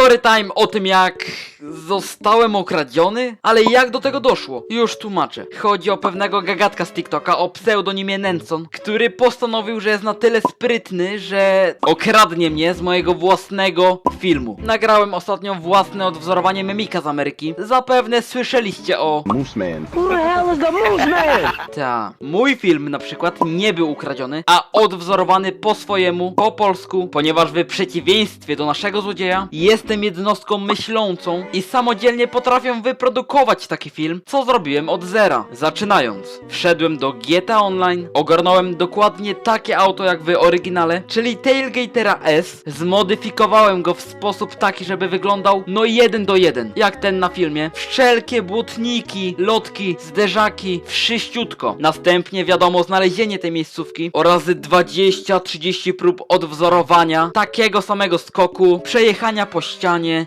Storytime o tym jak zostałem okradziony? Ale jak do tego doszło? Już tłumaczę. Chodzi o pewnego gagatka z TikToka o pseudonimie Nenson, który postanowił, że jest na tyle sprytny, że okradnie mnie z mojego własnego filmu. Nagrałem ostatnio własne odwzorowanie memika z Ameryki. Zapewne słyszeliście o Moose Man. Who the hell is the Moose Man? ta. Mój film na przykład nie był ukradziony, a odwzorowany po swojemu, po polsku, ponieważ w przeciwieństwie do naszego złodzieja jestem jednostką myślącą i samodzielnie potrafię wyprodukować taki film, co zrobiłem od zera. Zaczynając, wszedłem do GTA Online, ogarnąłem dokładnie takie auto jak w oryginale, czyli Tailgatera S, zmodyfikowałem go w sposób taki, żeby wyglądał no jeden do jeden, jak ten na filmie. Wszelkie błotniki, lotki, zderzaki, wszyściutko. Następnie wiadomo znalezienie tej miejscówki oraz 20-30 prób odwzorowania takiego samego skoku, przejechania po ścianie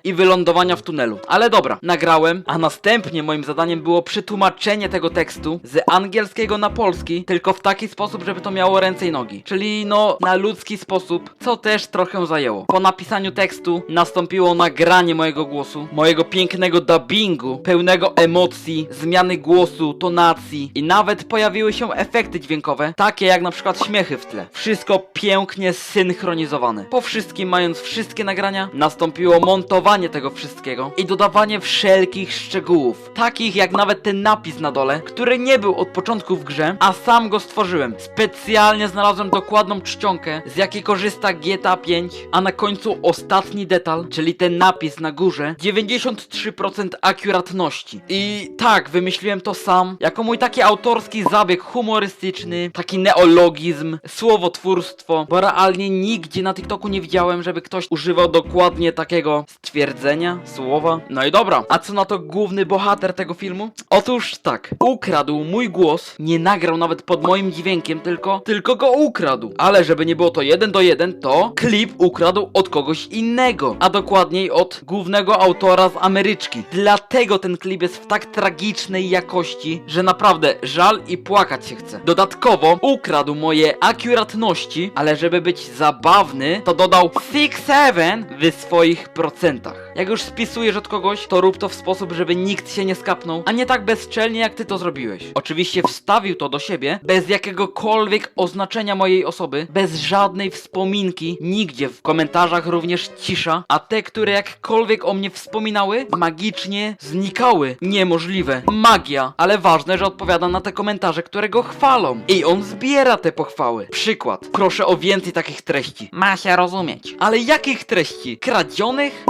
i wylądowania w tunelu. Ale dobra, nagrałem, a następnie moim zadaniem było przetłumaczenie tego tekstu z angielskiego na polski, tylko w taki sposób, żeby to miało ręce i nogi. Czyli no, na ludzki sposób, co też trochę zajęło. Po napisaniu tekstu nastąpiło nagranie mojego głosu, mojego pięknego dubbingu, pełnego emocji, zmiany głosu, tonacji i nawet pojawiły się efekty dźwiękowe, takie jak na przykład śmiechy w tle. Wszystko pięknie synchronizowane. Po wszystkim, mając wszystkie nagrania, nastąpiło montowanie tego wszystkiego i dodawanie wszelkich szczegółów, takich jak nawet ten napis na dole, który nie był od początku w grze, a sam go stworzyłem. Specjalnie znalazłem dokładną czcionkę, z jakiej korzysta GTA 5, a na końcu ostatni detal, czyli ten napis na górze, 93% akuratności. I tak, wymyśliłem to sam, jako mój taki autorski zabieg humorystyczny, taki neologizm, słowotwórstwo, bo realnie nigdzie na TikToku nie widziałem, żeby ktoś używał dokładnie takiego stwierdzenia, słowa. No i dobra, a co na to główny bohater tego filmu? Otóż tak, ukradł mój głos, nie nagrał nawet pod moim dźwiękiem, tylko, tylko go ukradł. Ale żeby nie było to jeden do jeden, to klip ukradł od kogoś innego, a dokładniej od głównego autora z Ameryczki. Dlatego ten klip jest w tak tragicznej jakości, że naprawdę żal i płakać się chce. Dodatkowo ukradł moje akuratności, ale żeby być zabawny, to dodał 6-7 w swoich procentach. Jak już spisujesz od kogoś, to rób to w sposób, żeby nikt się nie skapnął, a nie tak bezczelnie jak ty to zrobiłeś. Oczywiście wstawił to do siebie, bez jakiegokolwiek oznaczenia mojej osoby, bez żadnej wspominki, nigdzie w komentarzach również cisza, a te, które jakkolwiek o mnie wspominały, magicznie znikały. Niemożliwe. Magia. Ale ważne, że odpowiada na te komentarze, które go chwalą. I on zbiera te pochwały. Przykład. Proszę o więcej takich treści. Ma się rozumieć. Ale jakich treści?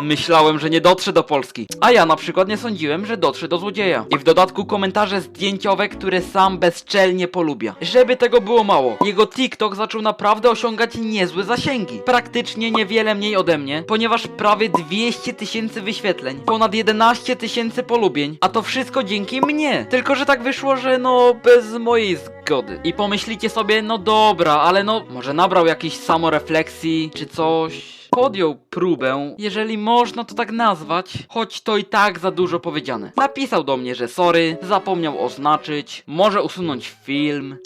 Myślałem, że nie dotrze do Polski. A ja na przykład nie sądziłem, że dotrze do złodzieja. I w dodatku komentarze zdjęciowe, które sam bezczelnie polubia. Żeby tego było mało, jego TikTok zaczął naprawdę osiągać niezłe zasięgi. Praktycznie niewiele mniej ode mnie, ponieważ prawie 200 tysięcy wyświetleń, ponad 11 tysięcy polubień, a to wszystko dzięki mnie. Tylko, że tak wyszło, że no bez mojej zgody. I pomyślicie sobie, no dobra, ale no może nabrał jakiejś samorefleksji czy coś podjął próbę, jeżeli można to tak nazwać, choć to i tak za dużo powiedziane. Napisał do mnie, że sorry, zapomniał oznaczyć, może usunąć film.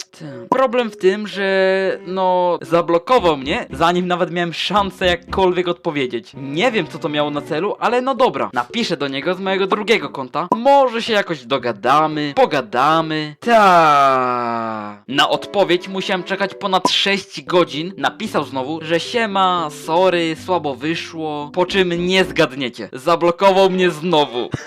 Problem w tym, że no zablokował mnie, zanim nawet miałem szansę jakkolwiek odpowiedzieć. Nie wiem co to miało na celu, ale no dobra, napiszę do niego z mojego drugiego konta. Może się jakoś dogadamy, pogadamy. Ta. Na odpowiedź musiałem czekać ponad 6 godzin. Napisał znowu, że siema, sorry, słabo wyszło. Po czym nie zgadniecie. Zablokował mnie znowu.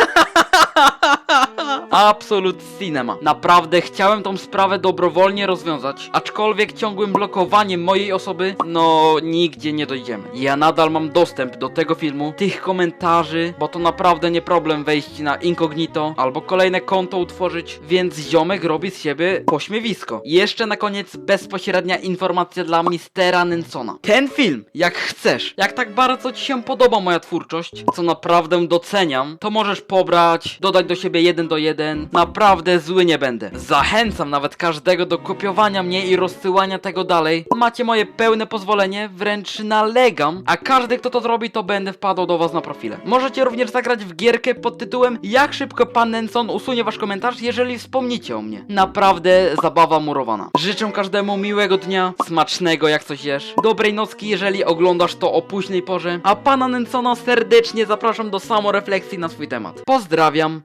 Absolut Cinema. Naprawdę chciałem tą sprawę dobrowolnie rozwiązać, aczkolwiek ciągłym blokowaniem mojej osoby, no nigdzie nie dojdziemy. Ja nadal mam dostęp do tego filmu, tych komentarzy, bo to naprawdę nie problem wejść na incognito albo kolejne konto utworzyć, więc ziomek robi z siebie pośmiewisko. Jeszcze na koniec bezpośrednia informacja dla mistera Nensona. Ten film, jak chcesz, jak tak bardzo ci się podoba moja twórczość, co naprawdę doceniam, to możesz pobrać, dodać do siebie jeden do jeden jeden. Naprawdę zły nie będę. Zachęcam nawet każdego do kopiowania mnie i rozsyłania tego dalej. Macie moje pełne pozwolenie, wręcz nalegam, a każdy kto to zrobi to będę wpadał do was na profile. Możecie również zagrać w gierkę pod tytułem Jak szybko pan Nenson usunie wasz komentarz, jeżeli wspomnicie o mnie. Naprawdę zabawa murowana. Życzę każdemu miłego dnia, smacznego jak coś jesz, dobrej nocki jeżeli oglądasz to o późnej porze, a pana Nensona serdecznie zapraszam do samorefleksji na swój temat. Pozdrawiam.